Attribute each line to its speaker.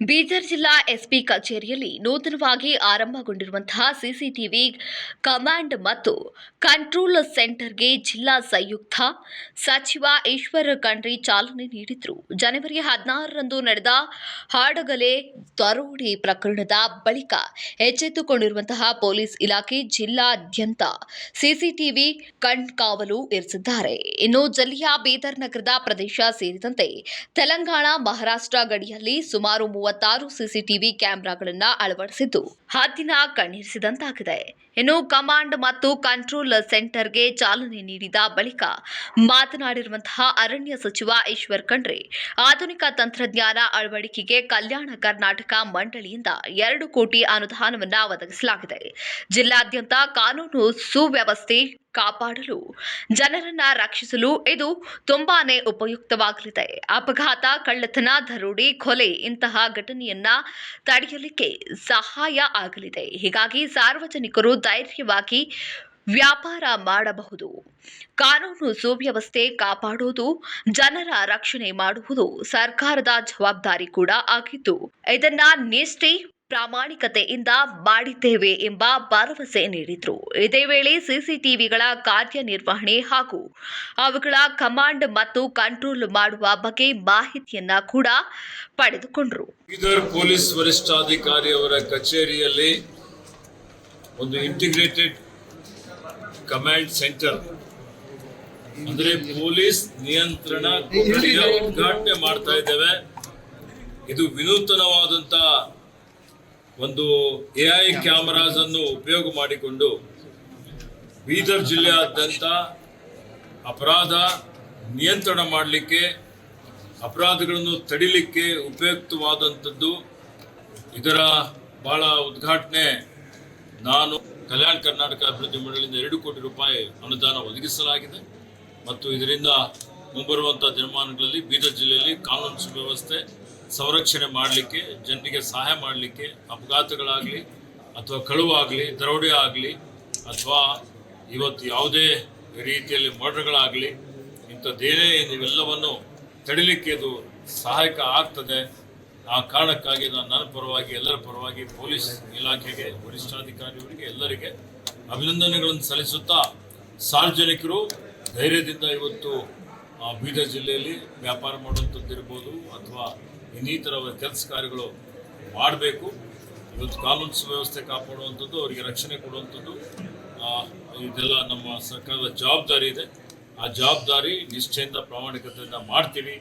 Speaker 1: ಬೀದರ್ ಜಿಲ್ಲಾ ಎಸ್ಪಿ ಕಚೇರಿಯಲ್ಲಿ ನೂತನವಾಗಿ ಆರಂಭಗೊಂಡಿರುವಂತಹ ಸಿಸಿಟಿವಿ ಕಮಾಂಡ್ ಮತ್ತು ಕಂಟ್ರೋಲ್ ಸೆಂಟರ್ಗೆ ಜಿಲ್ಲಾ ಸಂಯುಕ್ತ ಸಚಿವ ಈಶ್ವರ ಖಂಡ್ರಿ ಚಾಲನೆ ನೀಡಿದರು. ಜನವರಿ ಹದಿನಾರರಂದು ನಡೆದ ಹಾಡಗಲೆ ದರೋಡೆ ಪ್ರಕರಣದ ಬಳಿಕ ಎಚ್ಚೆತ್ತುಕೊಂಡಿರುವಂತಹ ಪೊಲೀಸ್ ಇಲಾಖೆ ಜಿಲ್ಲಾದ್ಯಂತ ಸಿಸಿಟಿವಿ ಕಣ್ಕಾವಲು ಇರಿಸಿದ್ದಾರೆ ಇನ್ನು ಜಿಲ್ಲೆಯ ಬೀದರ್ ನಗರದ ಪ್ರದೇಶ ಸೇರಿದಂತೆ ತೆಲಂಗಾಣ, ಮಹಾರಾಷ್ಟ್ರ ಗಡಿಯಲ್ಲಿ ಸುಮಾರು ಮೂವತ್ತಾರು ಸಿಸಿಟಿವಿ ಕ್ಯಾಮೆರಾಗಳನ್ನು ಅಳವಡಿಸಿದ್ದು. ಹದ್ದಿನ ಕಣ್ಣಿರಿಸಿದಂತಾಗಿದೆ. ಇನ್ನು ಕಮಾಂಡ್ ಮತ್ತು ಕಂಟ್ರೋಲ್ ಸೆಂಟರ್ಗೆ ಚಾಲನೆ ನೀಡಿದ ಬಳಿಕ ಮಾತನಾಡಿರುವಂತಹ ಅರಣ್ಯ ಸಚಿವ ಈಶ್ವರ್ ಖಂಡ್ರೆ, ಆಧುನಿಕ ತಂತ್ರಜ್ಞಾನ ಅಳವಡಿಕೆಗೆ ಕಲ್ಯಾಣ ಕರ್ನಾಟಕ ಮಂಡಳಿಯಿಂದ ಎರಡು ಕೋಟಿ ಅನುದಾನವನ್ನು ಒದಗಿಸಲಾಗಿದೆ. ಜಿಲ್ಲಾದ್ಯಂತ ಕಾನೂನು ಸುವ್ಯವಸ್ಥೆ ಕಾಪಾಡಲು, ಜನರನ್ನ ರಕ್ಷಿಸಲು ಇದು ತುಂಬಾನೇ ಉಪಯುಕ್ತವಾಗಲಿದೆ. ಅಪಘಾತ, ಕಳ್ಳತನ, ದರೋಡೆ, ಕೊಲೆ ಇಂತಹ ಘಟನೆಯನ್ನ ತಡೆಯಲಿಕ್ಕೆ ಸಹಾಯ ಆಗಲಿದೆ. ಹೀಗಾಗಿ ಸಾರ್ವಜನಿಕರು ಧೈರ್ಯವಾಗಿ ವ್ಯಾಪಾರ ಮಾಡಬಹುದು. ಕಾನೂನು ಸುವ್ಯವಸ್ಥೆ ಕಾಪಾಡುವುದು, ಜನರ ರಕ್ಷಣೆ ಮಾಡುವುದು ಸರ್ಕಾರದ ಜವಾಬ್ದಾರಿ ಕೂಡ ಆಗಿದ್ದು, ಇದನ್ನ ನಿಷ್ಠೆ, ಪ್ರಾಮಾಣಿಕತೆಯಿಂದ ಮಾಡಿದ್ದೇವೆ ಎಂಬ ಭರವಸೆ ನೀಡಿದ್ರು. ಇದೇ ವೇಳೆ ಸಿಸಿಟಿವಿಗಳ ಕಾರ್ಯನಿರ್ವಹಣೆ ಹಾಗೂ ಅವುಗಳ ಕಮಾಂಡ್ ಮತ್ತು ಕಂಟ್ರೋಲ್ ಮಾಡುವ ಬಗ್ಗೆ ಮಾಹಿತಿಯನ್ನ ಕೂಡ ಪಡೆದುಕೊಂಡರು.
Speaker 2: ಬೀದರ್ ಪೊಲೀಸ್ ವರಿಷ್ಠಾಧಿಕಾರಿಯವರ ಕಚೇರಿಯಲ್ಲಿ ಒಂದು ಇಂಟಿಗ್ರೇಟೆಡ್ ಕಮಾಂಡ್ ಸೆಂಟರ್ ಅಂದ್ರೆ ಪೊಲೀಸ್ ನಿಯಂತ್ರಣ ಉದ್ಘಾಟನೆ ಮಾಡ್ತಾ ಇದ್ದೇವೆ. ಇದು ವಿನೂತನವಾದಂತ ಒಂದು ಎ ಐ ಕ್ಯಾಮರಾಸ್ ಅನ್ನು ಉಪಯೋಗ ಮಾಡಿಕೊಂಡು ಬೀದರ್ ಜಿಲ್ಲೆಯಾದ್ಯಂತ ಅಪರಾಧ ನಿಯಂತ್ರಣ ಮಾಡಲಿಕ್ಕೆ, ಅಪರಾಧಗಳನ್ನು ತಡಿಲಿಕ್ಕೆ ಉಪಯುಕ್ತವಾದಂಥದ್ದು ಇದರ ಬಹಳ ಉದ್ಘಾಟನೆ ನಾನು ಕಲ್ಯಾಣ ಕರ್ನಾಟಕ ಅಭಿವೃದ್ಧಿ ಮಂಡಳಿಯಿಂದ ಎರಡು ಕೋಟಿ ರೂಪಾಯಿ ಅನುದಾನ ಒದಗಿಸಲಾಗಿದೆ ಮತ್ತು ಇದರಿಂದ ಮುಂಬರುವಂಥ ದಿನಮಾನಗಳಲ್ಲಿ ಬೀದರ್ ಜಿಲ್ಲೆಯಲ್ಲಿ ಕಾನೂನು ಸುವ್ಯವಸ್ಥೆ, ಸಂರಕ್ಷಣೆ ಮಾಡಲಿಕ್ಕೆ, ಜನರಿಗೆ ಸಹಾಯ ಮಾಡಲಿಕ್ಕೆ, ಅಪಘಾತಗಳಾಗಲಿ ಅಥವಾ ಕಳುವಾಗಲಿ, ದರೋಡೆ ಆಗಲಿ ಅಥವಾ ಇವತ್ತು ಯಾವುದೇ ರೀತಿಯಲ್ಲಿ ಮರ್ಡರ್ಗಳಾಗಲಿ ಇಂಥದ್ದೇನೇ ಇವೆಲ್ಲವನ್ನು ತಡಿಲಿಕ್ಕೆ ಇದು ಸಹಾಯಕ ಆಗ್ತದೆ. ಆ ಕಾರಣಕ್ಕಾಗಿ ನಾನು ನನ್ನ ಪರವಾಗಿ, ಎಲ್ಲರ ಪರವಾಗಿ ಪೊಲೀಸ್ ಇಲಾಖೆಗೆ, ವರಿಷ್ಠಾಧಿಕಾರಿಗಳಿಗೆ, ಎಲ್ಲರಿಗೆ ಅಭಿನಂದನೆಗಳನ್ನು ಸಲ್ಲಿಸುತ್ತಾ ಸಾರ್ವಜನಿಕರು ಧೈರ್ಯದಿಂದ ಇವತ್ತು ಬೀದರ್ ಜಿಲ್ಲೆಯಲ್ಲಿ ವ್ಯಾಪಾರ ಮಾಡುವಂಥದ್ದಿರ್ಬೋದು ಅಥವಾ ಇನ್ನಿತರ ಕೆಲಸ ಕಾರ್ಯಗಳು ಮಾಡಬೇಕು. ಇವತ್ತು ಕಾನೂನು ಸುವ್ಯವಸ್ಥೆ ಕಾಪಾಡುವಂಥದ್ದು, ಅವರಿಗೆ ರಕ್ಷಣೆ ಕೊಡುವಂಥದ್ದು ಇದೆಲ್ಲ ನಮ್ಮ ಸರ್ಕಾರದ ಜವಾಬ್ದಾರಿ ಇದೆ. ಆ ಜವಾಬ್ದಾರಿ ನಿಷ್ಠೆಯಿಂದ ಪ್ರಾಮಾಣಿಕತೆಯಿಂದ ಮಾಡ್ತೀವಿ.